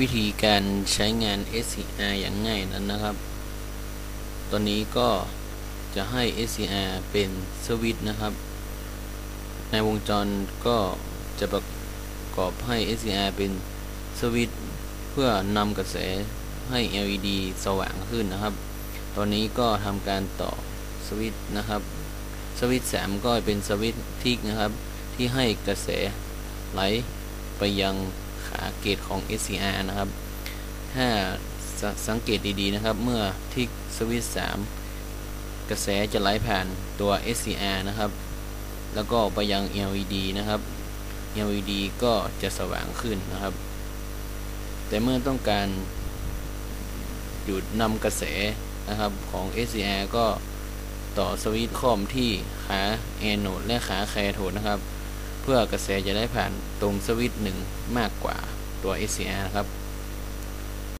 วิธีการใช้งาน SCR อย่างง่ายนั้นนะครับ ตอนนี้ก็จะให้ SCR เป็นสวิตช์นะครับ ในวงจรก็จะประกอบให้ SCR เป็นสวิตช์เพื่อนำกระแสให้ LED สว่างขึ้นนะครับ ตอนนี้ก็ทำการต่อสวิตช์นะครับ สวิตช์3ก็เป็นสวิตช์ทิกนะครับ ที่ให้กระแสไหลไปยัง ขาเกตของ SCR นะครับ ถ้าสสังเกตดีๆนะครับ เมื่อทิกสวิตช์3กระแสจะไหลผ่านตัว SCR นะครับ แล้วก็ไปยัง LED นะครับ LED ก็จะสว่างขึ้นนะครับ แต่เมื่อต้องการหยุดนำกระแสนะครับของ SCR ก็ต่อสวิตช์คอมที่ขาแอนโนดและขาแคโทดนะครับ เพื่อกระแสจะได้ผ่านตรงสวิตช์หนึ่งมากกว่าตัว SCR ครับ